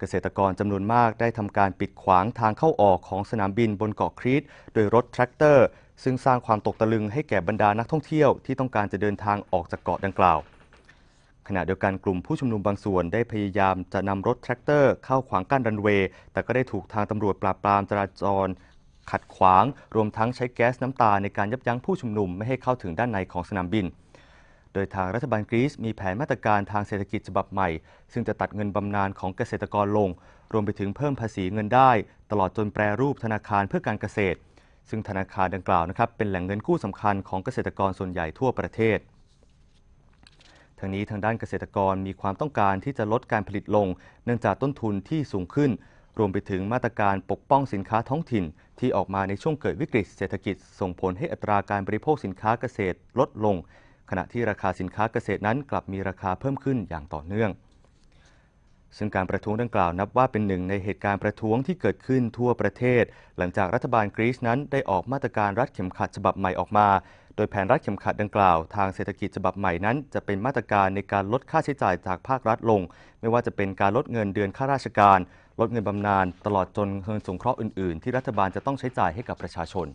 เกษตรกรจำนวนมากได้ทำการปิดขวางทางเข้าออกของสนามบินบนเกาะครีตโดยรถแทรกเตอร์ ซึ่งสร้างความตกตะลึงให้แก่บรรดานักท่องเที่ยวที่ต้องการจะเดินทางออกจากเกาะดังกล่าว ขณะเดียวกันกลุ่มผู้ชุมนุมบางส่วนได้พยายามจะนำรถแทรกเตอร์เข้าขวางกั้นรันเวย์ แต่ก็ได้ถูกทางตำรวจปราบปรามจราจร ขัดขวาง รวมทั้งใช้แก๊สน้ำตาในการยับยั้งผู้ชุมนุมไม่ให้เข้าถึงด้านในของสนามบิน โดยทางรัฐบาลกรีซมีแผนมาตรการทางเศรษฐกิจฉบับใหม่ ซึ่งจะตัดเงินบำนาญของเกษตรกรลง รวมไปถึงเพิ่มภาษีเงินได้ ตลอดจนแปรรูปธนาคารเพื่อการเกษตร ซึ่งธนาคารดังกล่าวนะครับเป็นแหล่งเงินกู้สำคัญของเกษตรกรส่วนใหญ่ทั่วประเทศทางนี้ทางด้านเกษตรกรมีความต้องการที่จะลดการผลิตลง เนื่องจากต้นทุนที่สูงขึ้น รวมไปถึงมาตรการปกป้องสินค้าท้องถิ่น ที่ออกมาในช่วงเกิดวิกฤตเศรษฐกิจส่งผลให้อัตราการบริโภคสินค้าเกษตรลดลง ขณะที่ราคาสินค้าเกษตรนั้นกลับมีราคาเพิ่มขึ้นอย่างต่อเนื่อง ซึ่งการประท้วงดังกล่าวนับว่าเป็นหนึ่งในเหตุการณ์ประท้วงที่เกิดขึ้นทั่วประเทศ หลังจากรัฐบาลกรีซนั้นได้ออกมาตรการรัดเข็มขัดฉบับใหม่ออกมา โดยแผนรัดเข็มขัดดังกล่าวทางเศรษฐกิจฉบับใหม่นั้น จะเป็นมาตรการในการลดค่าใช้จ่ายจากภาครัฐลง ไม่ว่าจะเป็นการลดเงินเดือนข้าราชการ ลดเงินบำนาญตลอดจนเงินสงเคราะห์อื่นๆ ที่รัฐบาลจะต้องใช้จ่ายให้กับประชาชน